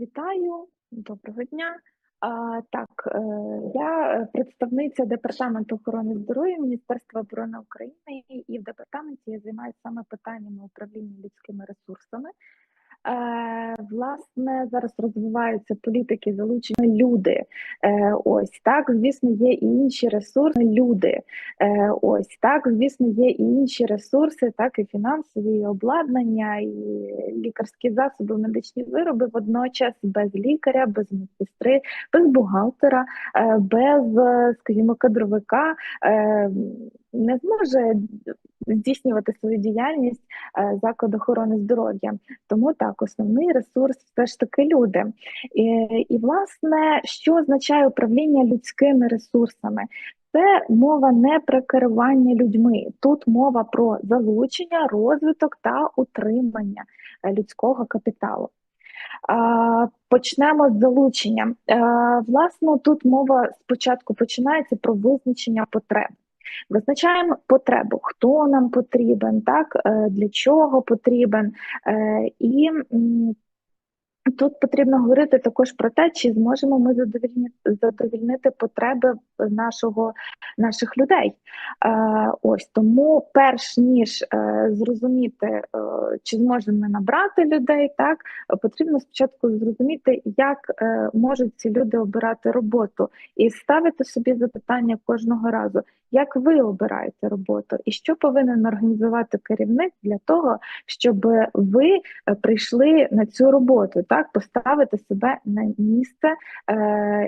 Вітаю, доброго дня. Так, е, я е, представниця департаменту охорони здоров'я Міністерства оборони України, і в департаменті я займаюся саме питаннями управління людськими ресурсами. Е, Власне, зараз розвиваються політики залучення люди. Е, Ось так, звісно, є і інші ресурси. Люди Е, ось так, звісно, є і інші ресурси, так і фінансові, і обладнання, і лікарські засоби, медичні вироби водночас без лікаря, без медсестри, без бухгалтера, без, скажімо, кадровика не зможе здійснювати свою діяльність е, заклад охорони здоров'я. Тому так, основний ресурс все ж таки люди. І, і власне, що означає управління людськими ресурсами? Це мова не про керування людьми. Тут мова про залучення, розвиток та утримання е, людського капіталу. Почнемо з залучення. Е, власне, тут мова спочатку починається про визначення потреб. Визначаємо потребу, хто нам потрібен, так, е, для чого потрібен. І Тут потрібно говорити також про те, чи зможемо ми задовільнити потреби нашого наших людей. Е, Ось тому, перш ніж е, зрозуміти, е, чи зможемо ми набрати людей, так потрібно спочатку зрозуміти, як е, можуть ці люди обирати роботу, і ставити собі запитання кожного разу, як ви обираєте роботу, і що повинен організувати керівник для того, щоб ви е, прийшли на цю роботу так поставити себе на місце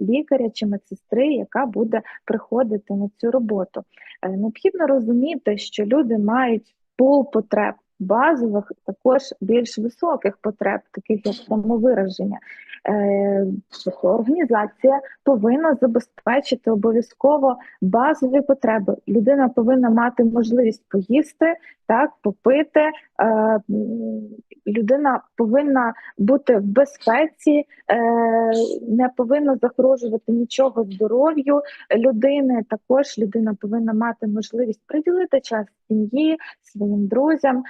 лікаря чи медсестри, яка буде приходити на цю роботу. Необхідно розуміти, що люди мають пул потреб. Базових також більш високих потреб, таких як самовираження. Е, організація повинна забезпечити обов'язково базові потреби. Людина повинна мати можливість поїсти, так попити. Е, людина повинна бути в безпеці, е, не повинна загрожувати нічого здоров'ю людини. Також людина повинна мати можливість приділити час сім'ї, своїм друзям.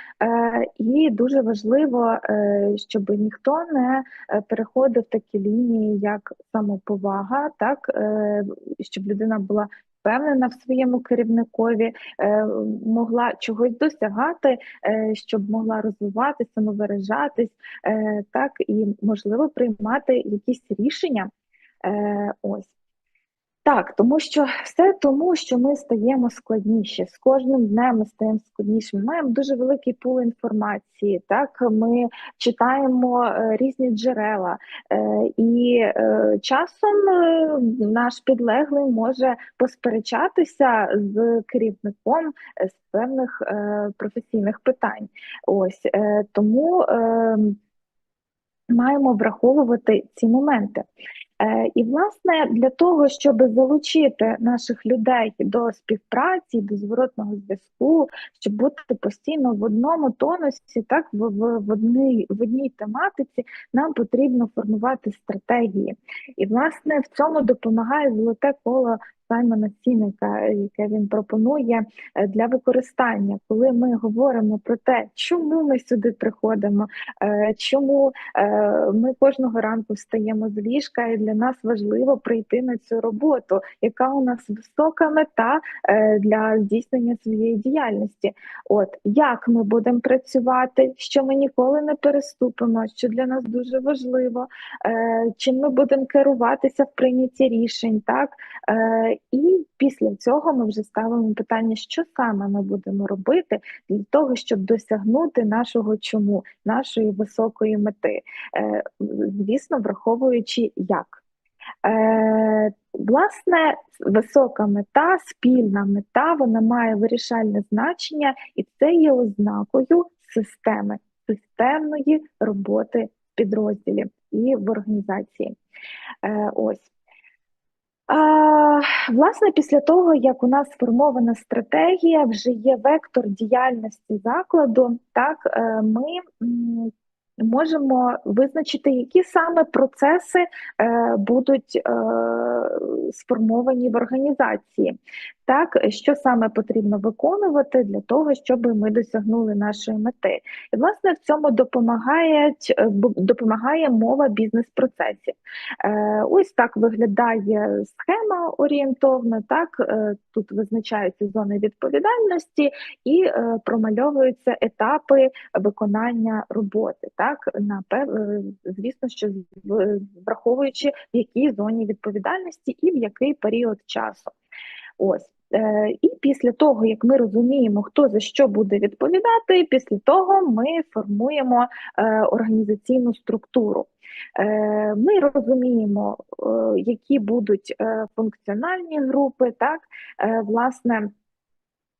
І дуже важливо, щоб ніхто не переходив такі лінії, як самоповага, так щоб людина була впевнена в своєму керівникові, е, могла чогось досягати, е, щоб могла розвиватися, самовиражатись, е, так і можливо приймати якісь рішення. Ось. Так, тому що все тому, що ми стаємо складніші. З кожним днем ми стаємо складнішими. Ми маємо дуже великий пул інформації. Так, ми читаємо е, різні джерела, е, і е, часом наш підлеглий може посперечатися з керівником з певних професійних питань. Ось тому. Е, Маємо враховувати ці моменти. Е, і, власне, для того, щоб залучити наших людей до співпраці, до зворотного зв'язку, щоб бути постійно в одному тонусі, так в, в, в одній в одній тематиці, нам потрібно формувати стратегії. І, власне, в цьому допомагає золоте коло Саймона Сінека, яке він пропонує е, для використання, коли ми говоримо про те, чому ми сюди приходимо, е, чому е, ми кожного ранку встаємо з ліжка, і для нас важливо прийти на цю роботу, яка у нас висока мета для здійснення своєї діяльності. От як ми будемо працювати, що ми ніколи не переступимо, що для нас дуже важливо, чим ми будемо керуватися в прийнятті рішень, так і після цього ми вже ставимо питання, що саме ми будемо робити для того, щоб досягнути нашого чому, нашої високої мети, е, звісно, враховуючи як. Е, власне, висока мета, спільна мета, вона має вирішальне значення, і це є ознакою системи, системної роботи підрозділів і в організації. Е, ось. Власне, після того, як у нас сформована стратегія, вже є вектор діяльності закладу, так е, ми можемо визначити, які саме процеси е, будуть е, сформовані в організації, так що саме потрібно виконувати для того, щоб ми досягнули нашої мети. І власне в цьому допомагає, допомагає мова бізнес-процесів. Е, ось так виглядає схема орієнтовна. Так тут визначаються зони відповідальності і промальовуються етапи виконання роботи. Так на звісно, що враховуючи в якій зоні відповідальності і в який період часу. Ось. Е, і після того, як ми розуміємо, хто за що буде відповідати, після того ми формуємо е, організаційну структуру. Е, ми розуміємо, які будуть функціональні групи, так, власне.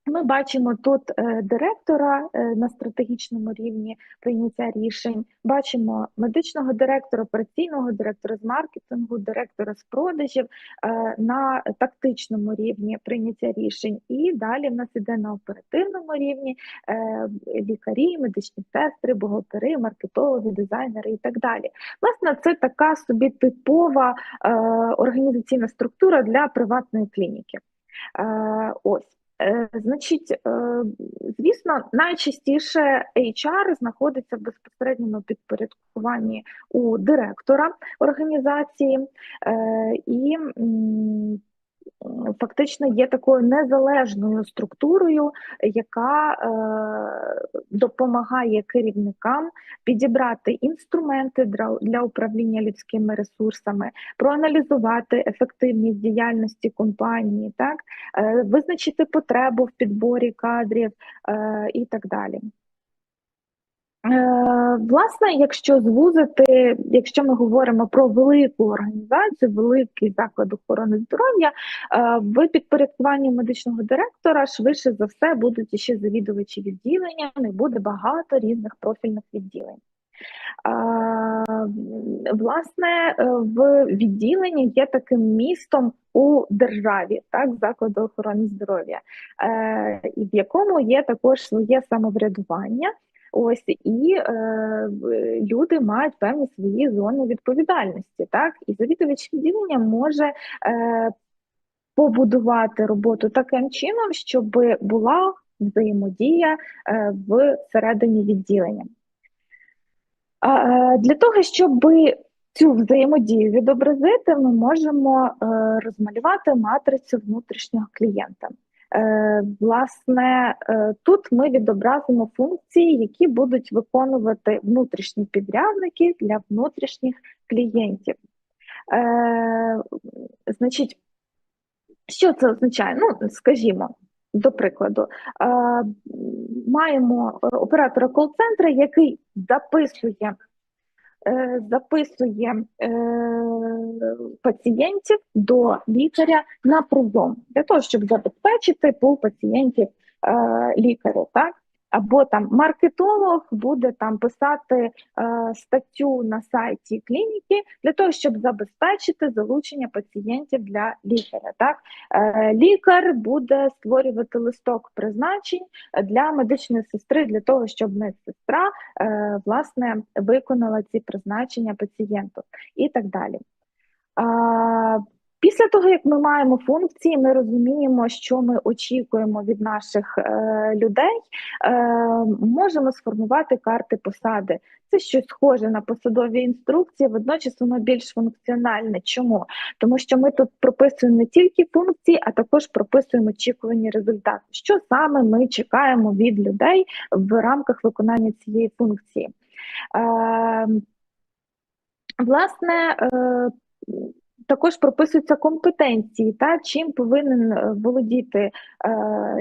Ми бачимо тут е, директора е, на стратегічному рівні прийняття рішень, бачимо медичного директора, операційного директора з маркетингу, директора з продажів е, на тактичному рівні прийняття рішень. І далі в нас іде на оперативному рівні лікарі, медичні сестри, бухгалтери, маркетологи, дизайнери і так далі. Власне, це така собі типова організаційна структура для приватної клініки. Ось. Е, значить, е, звісно, найчастіше HR знаходиться в безпосередньому підпорядкуванні у директора організації, е, і фактично є такою незалежною структурою, яка е, допомагає керівникам підібрати інструменти для, для управління людськими ресурсами, проаналізувати ефективність діяльності компанії, так е, визначити потребу в підборі кадрів е, і так далі. Е, власне, якщо звузити, якщо ми говоримо про велику організацію, великий заклад охорони здоров'я, е, в підпорядкуванні медичного директора швидше за все будуть ще завідувачі відділення, не буде багато різних профільних відділень. Власне, е, в відділенні є таким містом у державі, так, закладу охорони здоров'я, і в якому є також своє самоврядування. Ось і е, люди мають певні свої зони відповідальності, так і завідувач відділення може е, побудувати роботу таким чином, щоб була взаємодія е, всередині відділення. Е, для того, щоб Цю взаємодію відобразити, ми можемо е, розмалювати матрицю внутрішнього клієнта. Е, власне, е, тут ми відобразимо функції, які будуть виконувати внутрішні підрядники для внутрішніх клієнтів. Е, значить, що це означає? Ну, скажімо, до прикладу, маємо оператора кол-центру, який записує записує е, пацієнтів до лікаря на прийом для того, щоб забезпечити пул пацієнтів лікаря. лікарю. Так? Або там маркетолог буде там писати е, статтю на сайті клініки для того, щоб забезпечити залучення пацієнтів для лікаря. Так е, лікар буде створювати листок призначень для медичної сестри для того, щоб медсестра е, власне виконала ці призначення пацієнту і так далі. Після того, як ми маємо функції, ми розуміємо, що ми очікуємо від наших е, людей, е, можемо сформувати карти посади. Це щось схоже на посадові інструкції, водночас воно більш функціональне. Чому? Тому що ми тут прописуємо не тільки функції, а також прописуємо очікувані результати. Що саме ми чекаємо від людей в рамках виконання цієї функції? Е, Власне, е, також прописуються компетенції, та чим повинен е, володіти е,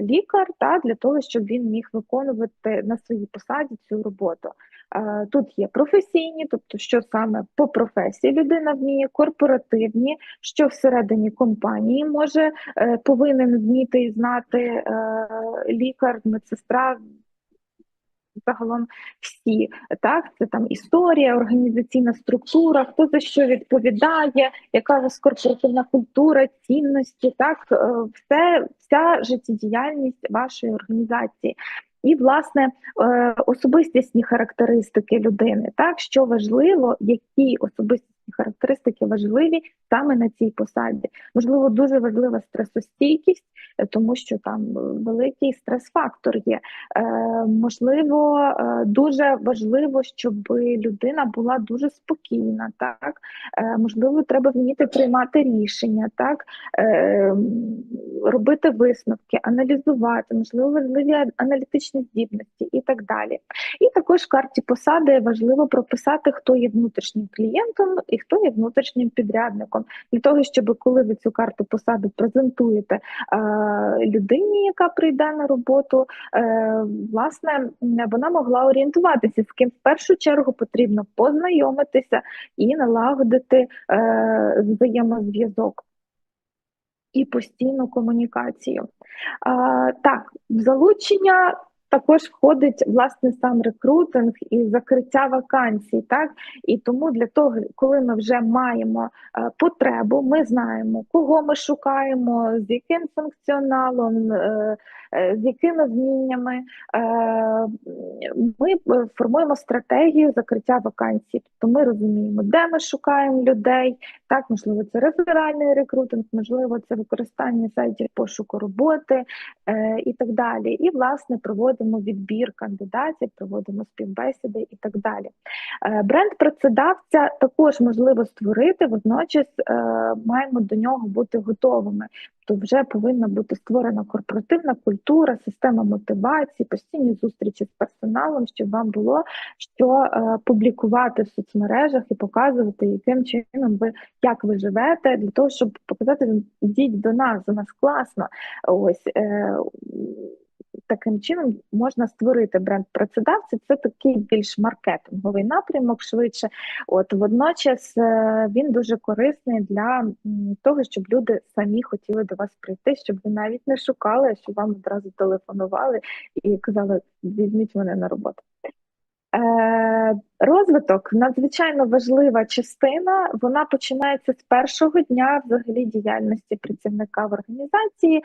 лікар та для того, щоб він міг виконувати на своїй посаді цю роботу. Е, тут є професійні, тобто що саме по професії людина вміє, корпоративні, що всередині компанії може е, повинен вміти і знати е, лікар, медсестра загалом всі. Так, це там історія, організаційна структура, хто за що відповідає, яка у вас корпоративна культура, цінності, так, е, все, вся життєдіяльність вашої організації. і власне е, особистісні характеристики людини, так що важливо, які особистісні характеристики важливі саме на цій посаді. Можливо, дуже важлива стресостійкість, е, тому що там великий стрес-фактор є. Е, можливо, дуже важливо, щоб людина була дуже спокійна, так можливо, треба вміти приймати рішення, так робити висновки, аналізувати, можливо, важливі аналітичні здібності і так далі. І також в карті посади важливо прописати, хто є внутрішнім клієнтом і хто є внутрішнім підрядником, для того, щоб коли ви цю карту посади презентуєте е, людині, яка прийде на роботу, е, власне, вона могла орієнтуватися, з ким в першу чергу потрібно познайомитися і налагодити е, взаємозв'язок і постійну комунікацію. А, Так, залучення також входить власне сам рекрутинг і закриття вакансій. Так і тому для того, коли ми вже маємо е, потребу, ми знаємо, кого ми шукаємо, з яким функціоналом, е, е, з якими вміннями. Ми формуємо стратегію закриття вакансій. Тобто ми розуміємо, де ми шукаємо людей. Так, можливо, це реферальний рекрутинг, можливо, це використання сайтів пошуку роботи і так далі. І власне проводимо проводимо відбір кандидатів, проводимо співбесіди і так далі. Е, бренд працедавця також можливо створити, водночас е, маємо до нього бути готовими. То вже повинна бути створена корпоративна культура, система мотивації, постійні зустрічі з персоналом, щоб вам було що е, публікувати в соцмережах і показувати, яким чином ви як ви живете, для того, щоб показати, йдіть до нас, у нас класно. Ось таким чином можна створити бренд працедавця. Це такий більш маркетинговий напрямок, швидше. От водночас е, він дуже корисний для того, щоб люди самі хотіли до вас прийти, щоб ви навіть не шукали, щоб вам одразу телефонували і казали, візьміть мене на роботу. Е, розвиток надзвичайно важлива частина. Вона починається з першого дня взагалі діяльності працівника в організації,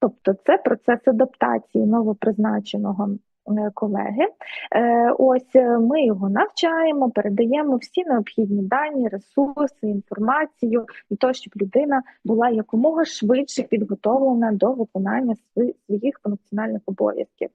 тобто це процес адаптації новопризначеного е, колеги. Е, ось ми його навчаємо, передаємо всі необхідні дані, ресурси, інформацію для того, щоб людина була якомога швидше підготовлена до виконання своїх функціональних обов'язків.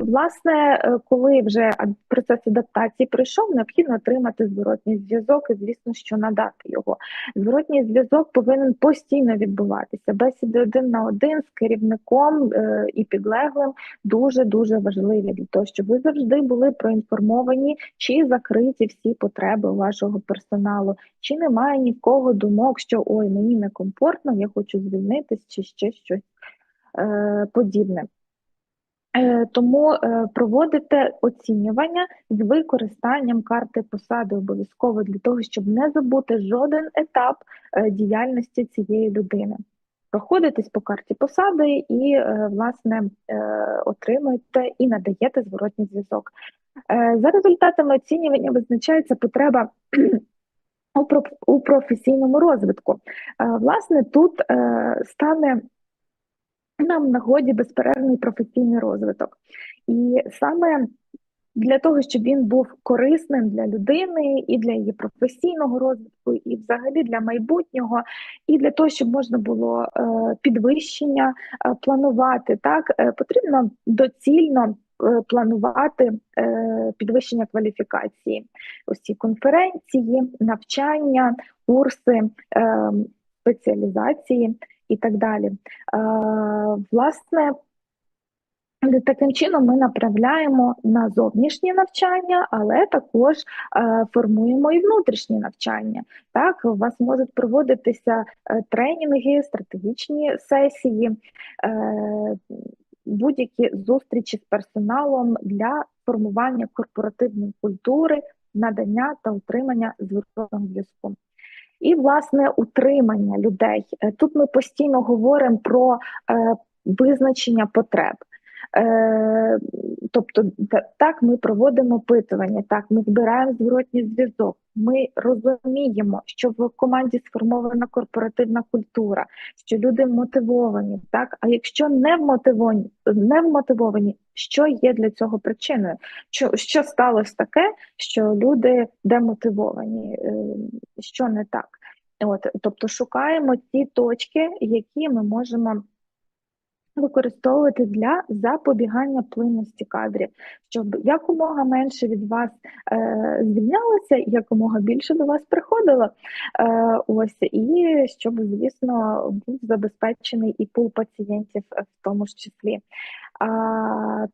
Власне, е, коли вже процес адаптації пройшов, необхідно отримати зворотній зв'язок і, звісно, що надати його. Зворотній зв'язок повинен постійно відбуватися. Бесіди один на один з керівником е, і підлеглим дуже дуже важливі для того, щоб ви завжди були проінформовані, чи закриті всі потреби вашого персоналу, чи немає нікого думок, що ой, мені некомфортно, я хочу звільнитись, чи ще щось е, подібне. Е, тому е, проводите оцінювання з використанням карти посади обов'язково для того, щоб не забути жоден етап е, діяльності цієї людини. Проходитесь по карті посади і, власне, отримуєте і надаєте зворотній зв'язок. За результатами оцінювання визначається потреба у професійному розвитку. Власне, тут стане нам нагоді безперервний професійний розвиток. І саме для того, щоб він був корисним для людини і для її професійного розвитку, і взагалі для майбутнього, і для того, щоб можна було е, підвищення е, планувати, так е, потрібно доцільно. Планувати підвищення кваліфікації, ці конференції, навчання, курси, спеціалізації і так далі. Власне, Таким чином ми направляємо на зовнішні навчання, але також е, формуємо і внутрішні навчання. Так, у вас можуть проводитися е, тренінги, стратегічні сесії, е, будь-які зустрічі з персоналом для формування корпоративної культури, надання та утримання зворотного зв'язку і власне утримання людей. Е, тут ми постійно говоримо про е, визначення потреб. Е, тобто, так, ми проводимо опитування, так, ми збираємо зворотній зв'язок. Ми розуміємо, що в команді сформована корпоративна культура, що люди мотивовані, так. А якщо не вмотивовані, не вмотивовані, що є для цього причиною? Що, що сталося таке, що люди демотивовані? Е, Що не так? От, тобто шукаємо ті точки, які ми можемо використовувати для запобігання плинності кадрів, щоб якомога менше від вас е, звільнялося, якомога більше до вас приходило. Е, ось і щоб, звісно, був забезпечений і пул пацієнтів в тому ж числі. А,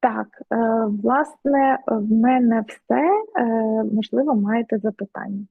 так, е, власне, в мене все. Е, можливо, маєте запитання.